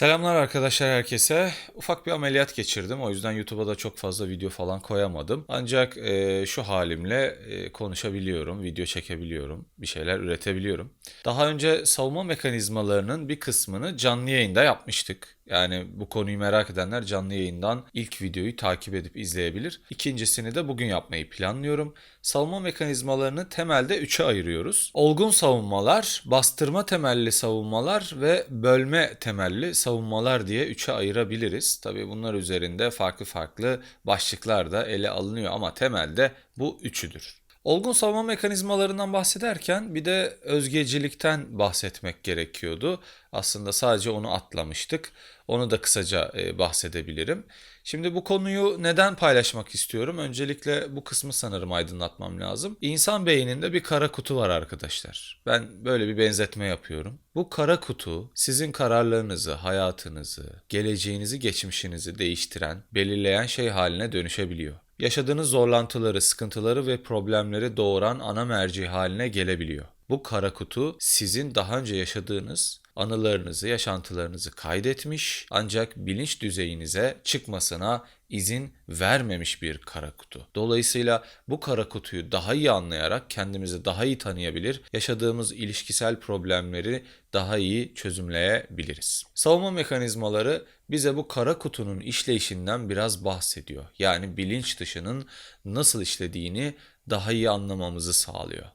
Selamlar arkadaşlar herkese. Ufak bir ameliyat geçirdim. O yüzden YouTube'a da çok fazla video falan koyamadım. Ancak e, şu halimle e, konuşabiliyorum, video çekebiliyorum, bir şeyler üretebiliyorum. Daha önce savunma mekanizmalarının bir kısmını canlı yayında yapmıştık. Yani bu konuyu merak edenler canlı yayından ilk videoyu takip edip izleyebilir. İkincisini de bugün yapmayı planlıyorum. Savunma mekanizmalarını temelde üçe ayırıyoruz. Olgun savunmalar, bastırma temelli savunmalar ve bölme temelli savunmalar diye üçe ayırabiliriz. Tabii bunlar üzerinde farklı farklı başlıklar da ele alınıyor ama temelde bu üçüdür. Olgun savunma mekanizmalarından bahsederken bir de özgecilikten bahsetmek gerekiyordu. Aslında sadece onu atlamıştık. Onu da kısaca e, bahsedebilirim. Şimdi bu konuyu neden paylaşmak istiyorum? Öncelikle bu kısmı sanırım aydınlatmam lazım. İnsan beyninde bir kara kutu var arkadaşlar. Ben böyle bir benzetme yapıyorum. Bu kara kutu sizin kararlarınızı, hayatınızı, geleceğinizi, geçmişinizi değiştiren, belirleyen şey haline dönüşebiliyor yaşadığınız zorlantıları, sıkıntıları ve problemleri doğuran ana merci haline gelebiliyor. Bu kara kutu sizin daha önce yaşadığınız anılarınızı, yaşantılarınızı kaydetmiş ancak bilinç düzeyinize çıkmasına izin vermemiş bir kara kutu. Dolayısıyla bu kara kutuyu daha iyi anlayarak kendimizi daha iyi tanıyabilir, yaşadığımız ilişkisel problemleri daha iyi çözümleyebiliriz. Savunma mekanizmaları bize bu kara kutunun işleyişinden biraz bahsediyor. Yani bilinç dışının nasıl işlediğini daha iyi anlamamızı sağlıyor.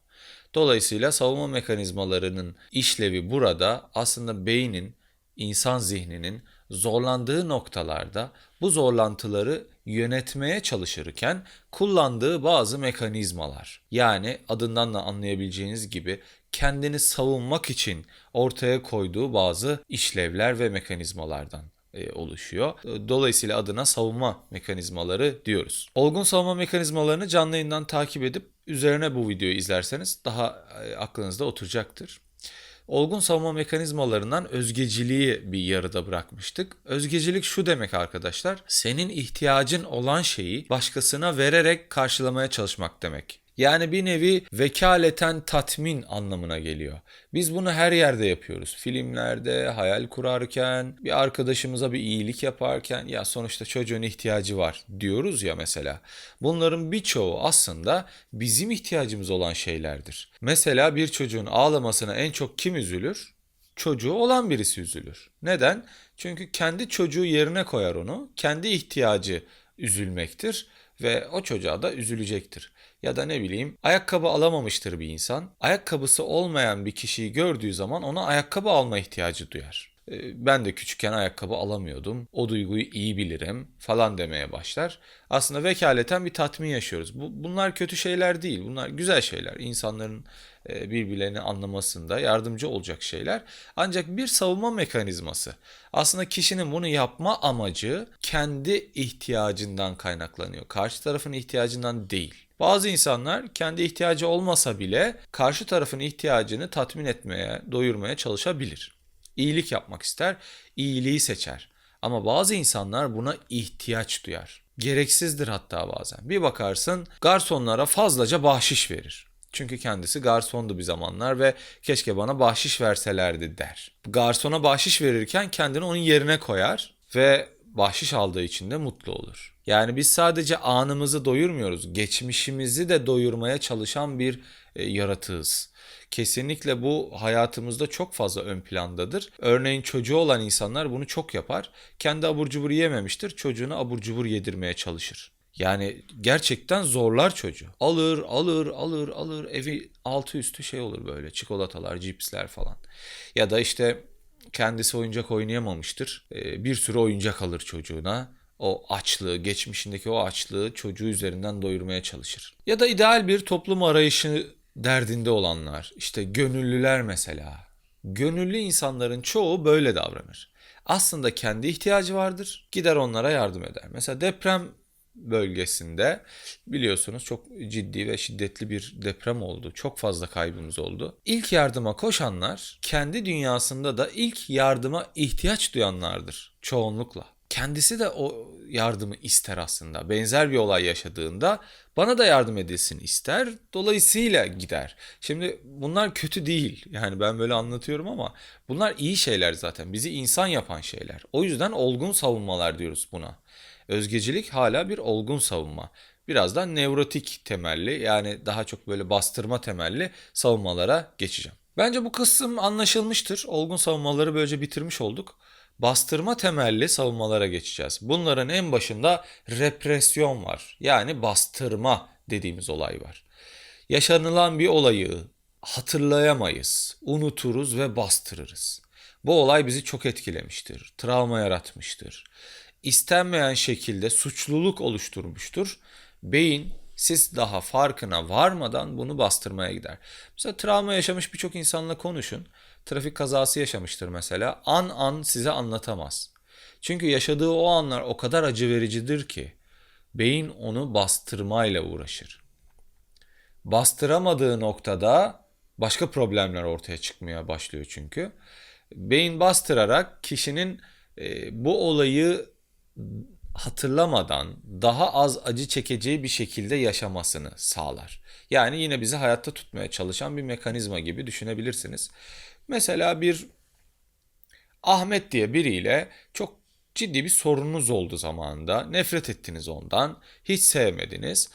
Dolayısıyla savunma mekanizmalarının işlevi burada aslında beynin, insan zihninin zorlandığı noktalarda bu zorlantıları yönetmeye çalışırken kullandığı bazı mekanizmalar. Yani adından da anlayabileceğiniz gibi kendini savunmak için ortaya koyduğu bazı işlevler ve mekanizmalardan e, oluşuyor. Dolayısıyla adına savunma mekanizmaları diyoruz. Olgun savunma mekanizmalarını canlı yayından takip edip üzerine bu videoyu izlerseniz daha e, aklınızda oturacaktır. Olgun savunma mekanizmalarından özgeciliği bir yarıda bırakmıştık. Özgecilik şu demek arkadaşlar. Senin ihtiyacın olan şeyi başkasına vererek karşılamaya çalışmak demek. Yani bir nevi vekaleten tatmin anlamına geliyor. Biz bunu her yerde yapıyoruz. Filmlerde, hayal kurarken, bir arkadaşımıza bir iyilik yaparken ya sonuçta çocuğun ihtiyacı var diyoruz ya mesela. Bunların birçoğu aslında bizim ihtiyacımız olan şeylerdir. Mesela bir çocuğun ağlamasına en çok kim üzülür? Çocuğu olan birisi üzülür. Neden? Çünkü kendi çocuğu yerine koyar onu. Kendi ihtiyacı üzülmektir ve o çocuğa da üzülecektir. Ya da ne bileyim ayakkabı alamamıştır bir insan. Ayakkabısı olmayan bir kişiyi gördüğü zaman ona ayakkabı alma ihtiyacı duyar. Ee, ben de küçükken ayakkabı alamıyordum. O duyguyu iyi bilirim falan demeye başlar. Aslında vekaleten bir tatmin yaşıyoruz. Bu, bunlar kötü şeyler değil. Bunlar güzel şeyler. İnsanların e, birbirlerini anlamasında yardımcı olacak şeyler. Ancak bir savunma mekanizması. Aslında kişinin bunu yapma amacı kendi ihtiyacından kaynaklanıyor. Karşı tarafın ihtiyacından değil. Bazı insanlar kendi ihtiyacı olmasa bile karşı tarafın ihtiyacını tatmin etmeye, doyurmaya çalışabilir. İyilik yapmak ister, iyiliği seçer. Ama bazı insanlar buna ihtiyaç duyar. Gereksizdir hatta bazen. Bir bakarsın garsonlara fazlaca bahşiş verir. Çünkü kendisi garsondu bir zamanlar ve keşke bana bahşiş verselerdi der. Garsona bahşiş verirken kendini onun yerine koyar ve bahşiş aldığı için de mutlu olur. Yani biz sadece anımızı doyurmuyoruz, geçmişimizi de doyurmaya çalışan bir e, yaratığız. Kesinlikle bu hayatımızda çok fazla ön plandadır. Örneğin çocuğu olan insanlar bunu çok yapar. Kendi abur cubur yememiştir, çocuğuna abur cubur yedirmeye çalışır. Yani gerçekten zorlar çocuğu. Alır, alır, alır, alır. Evi altı üstü şey olur böyle. Çikolatalar, cipsler falan. Ya da işte kendisi oyuncak oynayamamıştır. Ee, bir sürü oyuncak alır çocuğuna. O açlığı, geçmişindeki o açlığı çocuğu üzerinden doyurmaya çalışır. Ya da ideal bir toplum arayışı derdinde olanlar, işte gönüllüler mesela. Gönüllü insanların çoğu böyle davranır. Aslında kendi ihtiyacı vardır, gider onlara yardım eder. Mesela deprem bölgesinde biliyorsunuz çok ciddi ve şiddetli bir deprem oldu. Çok fazla kaybımız oldu. İlk yardıma koşanlar kendi dünyasında da ilk yardıma ihtiyaç duyanlardır çoğunlukla. Kendisi de o yardımı ister aslında. Benzer bir olay yaşadığında bana da yardım edilsin ister. Dolayısıyla gider. Şimdi bunlar kötü değil. Yani ben böyle anlatıyorum ama bunlar iyi şeyler zaten. Bizi insan yapan şeyler. O yüzden olgun savunmalar diyoruz buna. Özgecilik hala bir olgun savunma. Biraz da nevrotik temelli yani daha çok böyle bastırma temelli savunmalara geçeceğim. Bence bu kısım anlaşılmıştır. Olgun savunmaları böylece bitirmiş olduk. Bastırma temelli savunmalara geçeceğiz. Bunların en başında represyon var. Yani bastırma dediğimiz olay var. Yaşanılan bir olayı hatırlayamayız, unuturuz ve bastırırız. Bu olay bizi çok etkilemiştir, travma yaratmıştır. İstenmeyen şekilde suçluluk oluşturmuştur. Beyin siz daha farkına varmadan bunu bastırmaya gider. Mesela travma yaşamış birçok insanla konuşun. Trafik kazası yaşamıştır mesela. An an size anlatamaz. Çünkü yaşadığı o anlar o kadar acı vericidir ki beyin onu bastırmayla uğraşır. Bastıramadığı noktada başka problemler ortaya çıkmaya başlıyor çünkü. Beyin bastırarak kişinin e, bu olayı hatırlamadan daha az acı çekeceği bir şekilde yaşamasını sağlar. Yani yine bizi hayatta tutmaya çalışan bir mekanizma gibi düşünebilirsiniz. Mesela bir Ahmet diye biriyle çok ciddi bir sorununuz oldu zamanında. Nefret ettiniz ondan, hiç sevmediniz.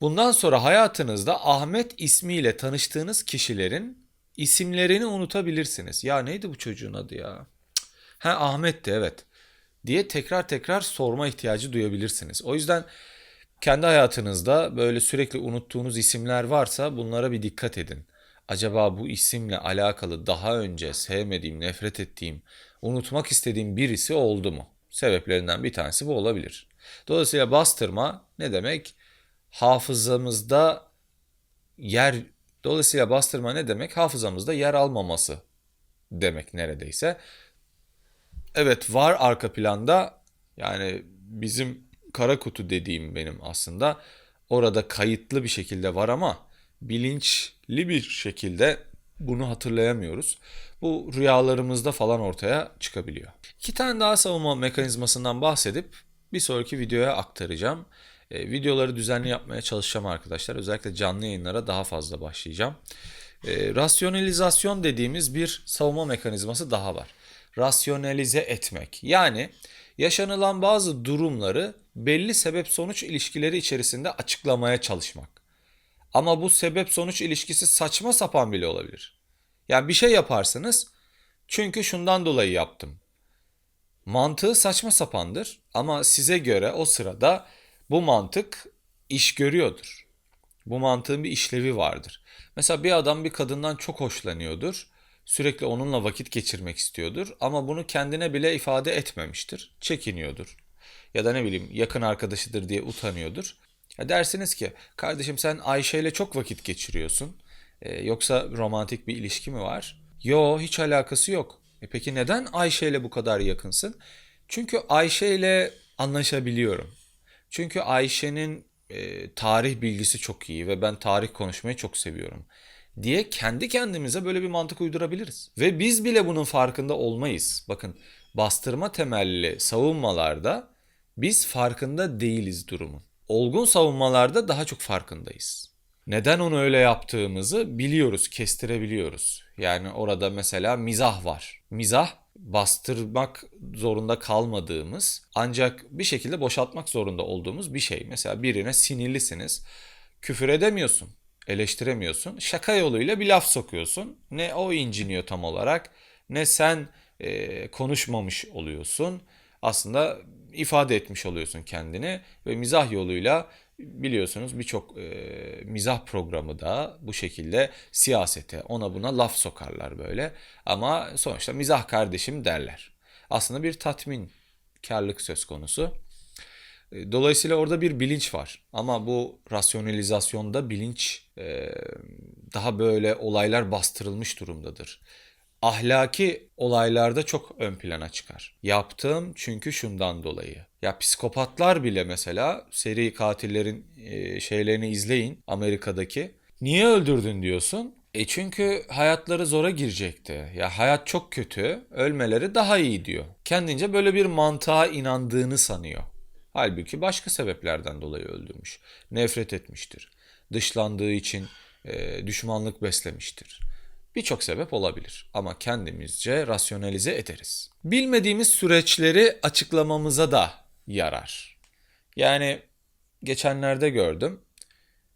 Bundan sonra hayatınızda Ahmet ismiyle tanıştığınız kişilerin isimlerini unutabilirsiniz. Ya neydi bu çocuğun adı ya? Ha Ahmet'ti evet diye tekrar tekrar sorma ihtiyacı duyabilirsiniz. O yüzden kendi hayatınızda böyle sürekli unuttuğunuz isimler varsa bunlara bir dikkat edin. Acaba bu isimle alakalı daha önce sevmediğim, nefret ettiğim, unutmak istediğim birisi oldu mu? Sebeplerinden bir tanesi bu olabilir. Dolayısıyla bastırma ne demek? Hafızamızda yer Dolayısıyla bastırma ne demek? Hafızamızda yer almaması demek neredeyse. Evet var arka planda yani bizim kara kutu dediğim benim aslında orada kayıtlı bir şekilde var ama bilinçli bir şekilde bunu hatırlayamıyoruz. Bu rüyalarımızda falan ortaya çıkabiliyor. İki tane daha savunma mekanizmasından bahsedip bir sonraki videoya aktaracağım. E, videoları düzenli yapmaya çalışacağım arkadaşlar. Özellikle canlı yayınlara daha fazla başlayacağım. E, rasyonalizasyon dediğimiz bir savunma mekanizması daha var rasyonalize etmek. Yani yaşanılan bazı durumları belli sebep sonuç ilişkileri içerisinde açıklamaya çalışmak. Ama bu sebep sonuç ilişkisi saçma sapan bile olabilir. Yani bir şey yaparsınız çünkü şundan dolayı yaptım. Mantığı saçma sapandır ama size göre o sırada bu mantık iş görüyordur. Bu mantığın bir işlevi vardır. Mesela bir adam bir kadından çok hoşlanıyordur Sürekli onunla vakit geçirmek istiyordur ama bunu kendine bile ifade etmemiştir. Çekiniyordur. Ya da ne bileyim yakın arkadaşıdır diye utanıyordur. Ya dersiniz ki kardeşim sen Ayşe ile çok vakit geçiriyorsun. Ee, yoksa romantik bir ilişki mi var? Yo hiç alakası yok. E peki neden Ayşe ile bu kadar yakınsın? Çünkü Ayşe ile anlaşabiliyorum. Çünkü Ayşe'nin e, tarih bilgisi çok iyi ve ben tarih konuşmayı çok seviyorum diye kendi kendimize böyle bir mantık uydurabiliriz. Ve biz bile bunun farkında olmayız. Bakın bastırma temelli savunmalarda biz farkında değiliz durumun. Olgun savunmalarda daha çok farkındayız. Neden onu öyle yaptığımızı biliyoruz, kestirebiliyoruz. Yani orada mesela mizah var. Mizah bastırmak zorunda kalmadığımız ancak bir şekilde boşaltmak zorunda olduğumuz bir şey. Mesela birine sinirlisiniz. Küfür edemiyorsun eleştiremiyorsun. Şaka yoluyla bir laf sokuyorsun. Ne o inciniyor tam olarak ne sen e, konuşmamış oluyorsun. Aslında ifade etmiş oluyorsun kendini ve mizah yoluyla biliyorsunuz birçok e, mizah programı da bu şekilde siyasete ona buna laf sokarlar böyle ama sonuçta mizah kardeşim derler. Aslında bir tatmin karlık söz konusu. E, dolayısıyla orada bir bilinç var. Ama bu rasyonalizasyonda bilinç e, daha böyle olaylar bastırılmış durumdadır. Ahlaki olaylarda çok ön plana çıkar. Yaptığım çünkü şundan dolayı. Ya psikopatlar bile mesela seri katillerin e, şeylerini izleyin Amerika'daki. Niye öldürdün diyorsun? E çünkü hayatları zora girecekti. Ya hayat çok kötü, ölmeleri daha iyi diyor. Kendince böyle bir mantığa inandığını sanıyor. Halbuki başka sebeplerden dolayı öldürmüş. Nefret etmiştir. Dışlandığı için e, düşmanlık beslemiştir. Birçok sebep olabilir ama kendimizce rasyonalize ederiz. Bilmediğimiz süreçleri açıklamamıza da yarar. Yani geçenlerde gördüm.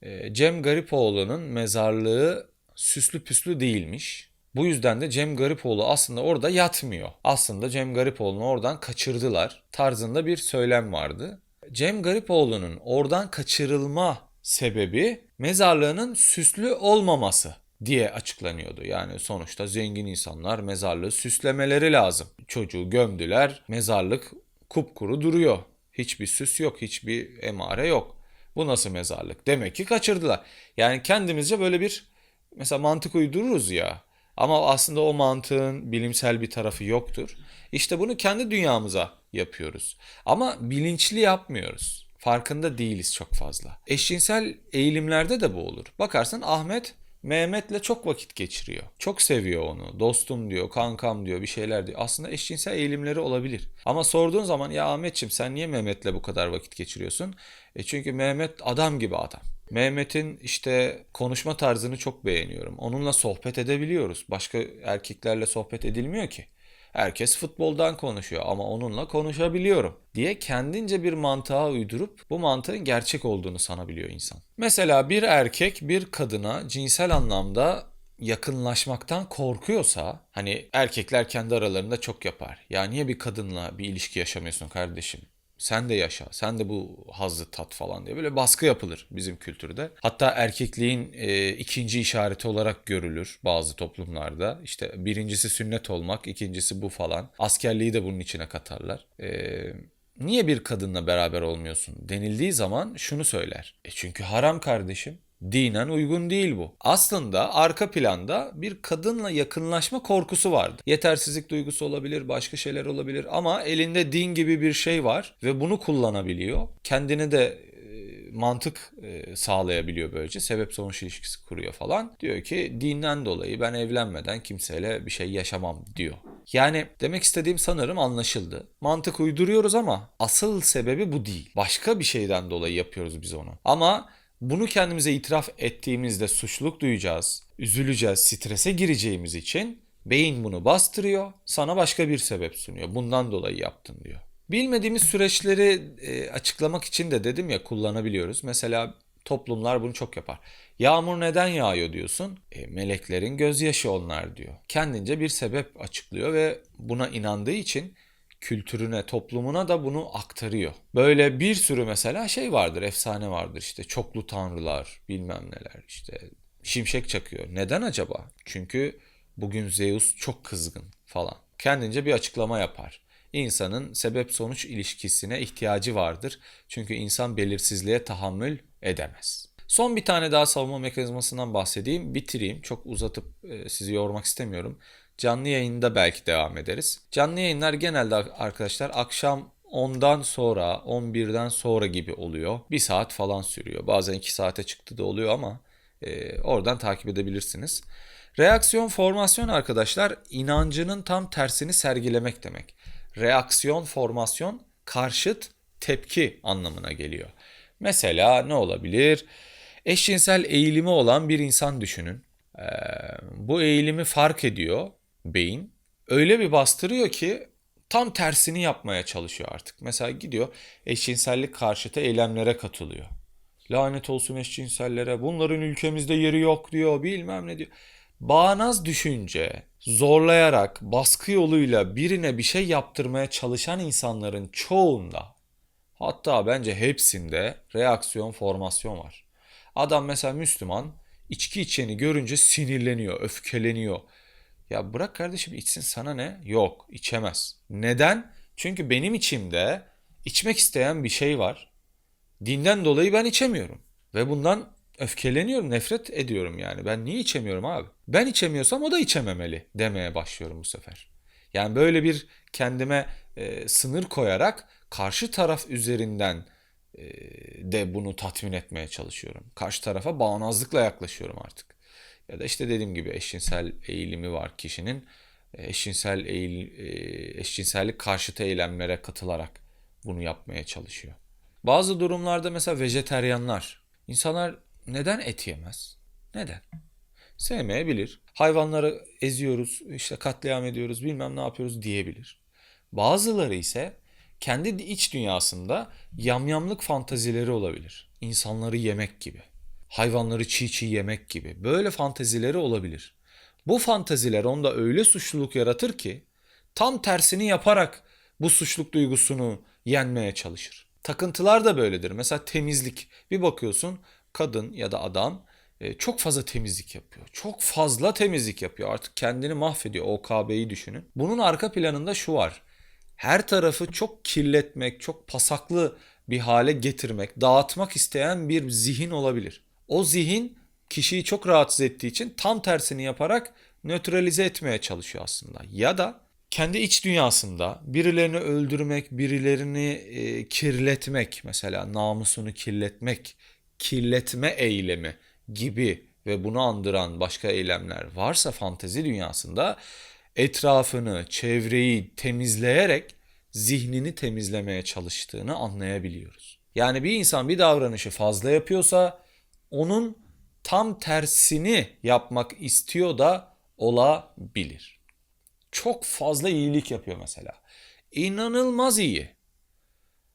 E, Cem Garipoğlu'nun mezarlığı süslü püslü değilmiş. Bu yüzden de Cem Garipoğlu aslında orada yatmıyor. Aslında Cem Garipoğlu'nu oradan kaçırdılar tarzında bir söylem vardı. Cem Garipoğlu'nun oradan kaçırılma sebebi mezarlığının süslü olmaması diye açıklanıyordu. Yani sonuçta zengin insanlar mezarlığı süslemeleri lazım. Çocuğu gömdüler, mezarlık kupkuru duruyor. Hiçbir süs yok, hiçbir emare yok. Bu nasıl mezarlık? Demek ki kaçırdılar. Yani kendimizce böyle bir mesela mantık uydururuz ya. Ama aslında o mantığın bilimsel bir tarafı yoktur. İşte bunu kendi dünyamıza yapıyoruz. Ama bilinçli yapmıyoruz. Farkında değiliz çok fazla. Eşcinsel eğilimlerde de bu olur. Bakarsın Ahmet Mehmet'le çok vakit geçiriyor. Çok seviyor onu. Dostum diyor, kankam diyor, bir şeyler diyor. Aslında eşcinsel eğilimleri olabilir. Ama sorduğun zaman ya Ahmetçim sen niye Mehmet'le bu kadar vakit geçiriyorsun? E çünkü Mehmet adam gibi adam. Mehmet'in işte konuşma tarzını çok beğeniyorum. Onunla sohbet edebiliyoruz. Başka erkeklerle sohbet edilmiyor ki. Herkes futboldan konuşuyor ama onunla konuşabiliyorum diye kendince bir mantığa uydurup bu mantığın gerçek olduğunu sanabiliyor insan. Mesela bir erkek bir kadına cinsel anlamda yakınlaşmaktan korkuyorsa hani erkekler kendi aralarında çok yapar. Ya niye bir kadınla bir ilişki yaşamıyorsun kardeşim? Sen de yaşa, sen de bu hazzı tat falan diye böyle baskı yapılır bizim kültürde. Hatta erkekliğin e, ikinci işareti olarak görülür bazı toplumlarda. İşte birincisi sünnet olmak, ikincisi bu falan. Askerliği de bunun içine katarlar. E, niye bir kadınla beraber olmuyorsun denildiği zaman şunu söyler. E çünkü haram kardeşim. Dinen uygun değil bu. Aslında arka planda bir kadınla yakınlaşma korkusu vardı. Yetersizlik duygusu olabilir, başka şeyler olabilir ama elinde din gibi bir şey var ve bunu kullanabiliyor. Kendini de e, mantık e, sağlayabiliyor böylece. Sebep sonuç ilişkisi kuruyor falan. Diyor ki dinden dolayı ben evlenmeden kimseyle bir şey yaşamam diyor. Yani demek istediğim sanırım anlaşıldı. Mantık uyduruyoruz ama asıl sebebi bu değil. Başka bir şeyden dolayı yapıyoruz biz onu. Ama bunu kendimize itiraf ettiğimizde suçluluk duyacağız, üzüleceğiz, strese gireceğimiz için beyin bunu bastırıyor, sana başka bir sebep sunuyor. Bundan dolayı yaptın diyor. Bilmediğimiz süreçleri e, açıklamak için de dedim ya kullanabiliyoruz. Mesela toplumlar bunu çok yapar. Yağmur neden yağıyor diyorsun? E, meleklerin gözyaşı onlar diyor. Kendince bir sebep açıklıyor ve buna inandığı için kültürüne, toplumuna da bunu aktarıyor. Böyle bir sürü mesela şey vardır, efsane vardır işte çoklu tanrılar, bilmem neler işte şimşek çakıyor. Neden acaba? Çünkü bugün Zeus çok kızgın falan. Kendince bir açıklama yapar. İnsanın sebep sonuç ilişkisine ihtiyacı vardır. Çünkü insan belirsizliğe tahammül edemez. Son bir tane daha savunma mekanizmasından bahsedeyim, bitireyim. Çok uzatıp e, sizi yormak istemiyorum. Canlı yayında belki devam ederiz. Canlı yayınlar genelde arkadaşlar akşam 10'dan sonra 11'den sonra gibi oluyor. Bir saat falan sürüyor. Bazen 2 saate çıktı da oluyor ama e, oradan takip edebilirsiniz. Reaksiyon formasyon arkadaşlar inancının tam tersini sergilemek demek. Reaksiyon formasyon karşıt tepki anlamına geliyor. Mesela ne olabilir? Eşcinsel eğilimi olan bir insan düşünün. Ee, bu eğilimi fark ediyor beyin öyle bir bastırıyor ki tam tersini yapmaya çalışıyor artık. Mesela gidiyor eşcinsellik karşıtı eylemlere katılıyor. Lanet olsun eşcinsellere bunların ülkemizde yeri yok diyor bilmem ne diyor. Bağnaz düşünce, zorlayarak, baskı yoluyla birine bir şey yaptırmaya çalışan insanların çoğunda hatta bence hepsinde reaksiyon formasyon var. Adam mesela Müslüman içki içeni görünce sinirleniyor, öfkeleniyor. Ya bırak kardeşim içsin sana ne? Yok içemez. Neden? Çünkü benim içimde içmek isteyen bir şey var. Dinden dolayı ben içemiyorum. Ve bundan öfkeleniyorum, nefret ediyorum yani. Ben niye içemiyorum abi? Ben içemiyorsam o da içememeli demeye başlıyorum bu sefer. Yani böyle bir kendime e, sınır koyarak karşı taraf üzerinden e, de bunu tatmin etmeye çalışıyorum. Karşı tarafa bağnazlıkla yaklaşıyorum artık. Ya da işte dediğim gibi eşcinsel eğilimi var kişinin. E, Eşcinsel eğil, e, eşcinsellik karşıtı eylemlere katılarak bunu yapmaya çalışıyor. Bazı durumlarda mesela vejeteryanlar. İnsanlar neden et yemez? Neden? Sevmeyebilir. Hayvanları eziyoruz, işte katliam ediyoruz, bilmem ne yapıyoruz diyebilir. Bazıları ise kendi iç dünyasında yamyamlık fantazileri olabilir. İnsanları yemek gibi, hayvanları çiğ çiğ yemek gibi böyle fantazileri olabilir. Bu fantaziler onda öyle suçluluk yaratır ki tam tersini yaparak bu suçluluk duygusunu yenmeye çalışır. Takıntılar da böyledir. Mesela temizlik. Bir bakıyorsun kadın ya da adam e, çok fazla temizlik yapıyor. Çok fazla temizlik yapıyor. Artık kendini mahvediyor. OKB'yi düşünün. Bunun arka planında şu var. Her tarafı çok kirletmek, çok pasaklı bir hale getirmek, dağıtmak isteyen bir zihin olabilir. O zihin kişiyi çok rahatsız ettiği için tam tersini yaparak nötralize etmeye çalışıyor aslında. Ya da kendi iç dünyasında birilerini öldürmek, birilerini e, kirletmek, mesela namusunu kirletmek, kirletme eylemi gibi ve bunu andıran başka eylemler varsa fantezi dünyasında etrafını, çevreyi temizleyerek zihnini temizlemeye çalıştığını anlayabiliyoruz. Yani bir insan bir davranışı fazla yapıyorsa onun tam tersini yapmak istiyor da olabilir. Çok fazla iyilik yapıyor mesela. İnanılmaz iyi.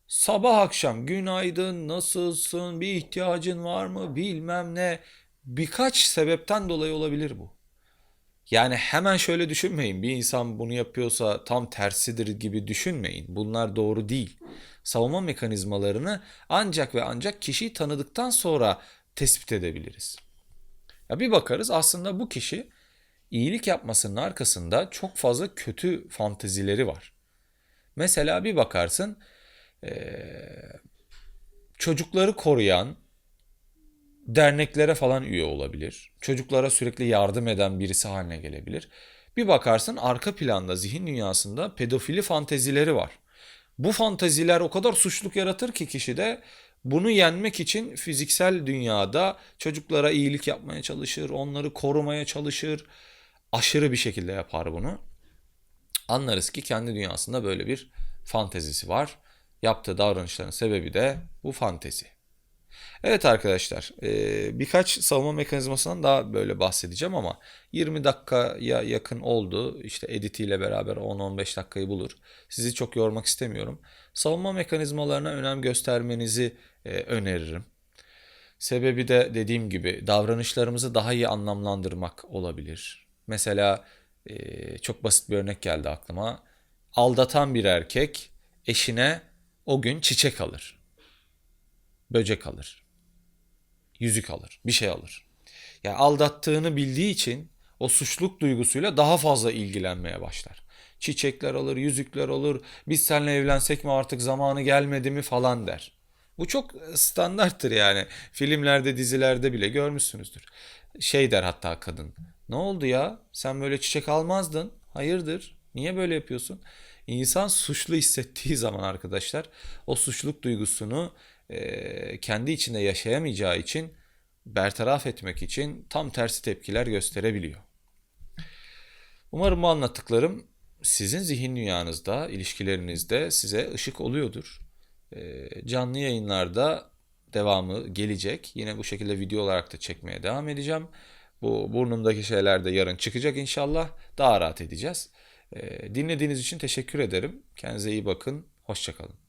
Sabah akşam günaydın, nasılsın, bir ihtiyacın var mı bilmem ne. Birkaç sebepten dolayı olabilir bu. Yani hemen şöyle düşünmeyin. Bir insan bunu yapıyorsa tam tersidir gibi düşünmeyin. Bunlar doğru değil. Savunma mekanizmalarını ancak ve ancak kişiyi tanıdıktan sonra tespit edebiliriz. Ya bir bakarız aslında bu kişi iyilik yapmasının arkasında çok fazla kötü fantezileri var. Mesela bir bakarsın çocukları koruyan derneklere falan üye olabilir. Çocuklara sürekli yardım eden birisi haline gelebilir. Bir bakarsın arka planda zihin dünyasında pedofili fantezileri var. Bu fanteziler o kadar suçluluk yaratır ki kişide bunu yenmek için fiziksel dünyada çocuklara iyilik yapmaya çalışır, onları korumaya çalışır. Aşırı bir şekilde yapar bunu. Anlarız ki kendi dünyasında böyle bir fantezisi var. Yaptığı davranışların sebebi de bu fantezi. Evet arkadaşlar, e, birkaç savunma mekanizmasından daha böyle bahsedeceğim ama 20 dakikaya yakın oldu. İşte editiyle beraber 10-15 dakikayı bulur. Sizi çok yormak istemiyorum. Savunma mekanizmalarına önem göstermenizi e, öneririm. Sebebi de dediğim gibi davranışlarımızı daha iyi anlamlandırmak olabilir. Mesela e, çok basit bir örnek geldi aklıma. Aldatan bir erkek eşine o gün çiçek alır, böcek alır yüzük alır, bir şey alır. Yani aldattığını bildiği için o suçluluk duygusuyla daha fazla ilgilenmeye başlar. Çiçekler alır, yüzükler olur, biz seninle evlensek mi artık zamanı gelmedi mi falan der. Bu çok standarttır yani. Filmlerde, dizilerde bile görmüşsünüzdür. Şey der hatta kadın. Ne oldu ya? Sen böyle çiçek almazdın. Hayırdır? Niye böyle yapıyorsun? İnsan suçlu hissettiği zaman arkadaşlar o suçluluk duygusunu e, kendi içinde yaşayamayacağı için bertaraf etmek için tam tersi tepkiler gösterebiliyor. Umarım bu anlattıklarım sizin zihin dünyanızda, ilişkilerinizde size ışık oluyordur. E, canlı yayınlarda devamı gelecek. Yine bu şekilde video olarak da çekmeye devam edeceğim. Bu burnumdaki şeyler de yarın çıkacak inşallah. Daha rahat edeceğiz. E, dinlediğiniz için teşekkür ederim. Kendinize iyi bakın. Hoşçakalın.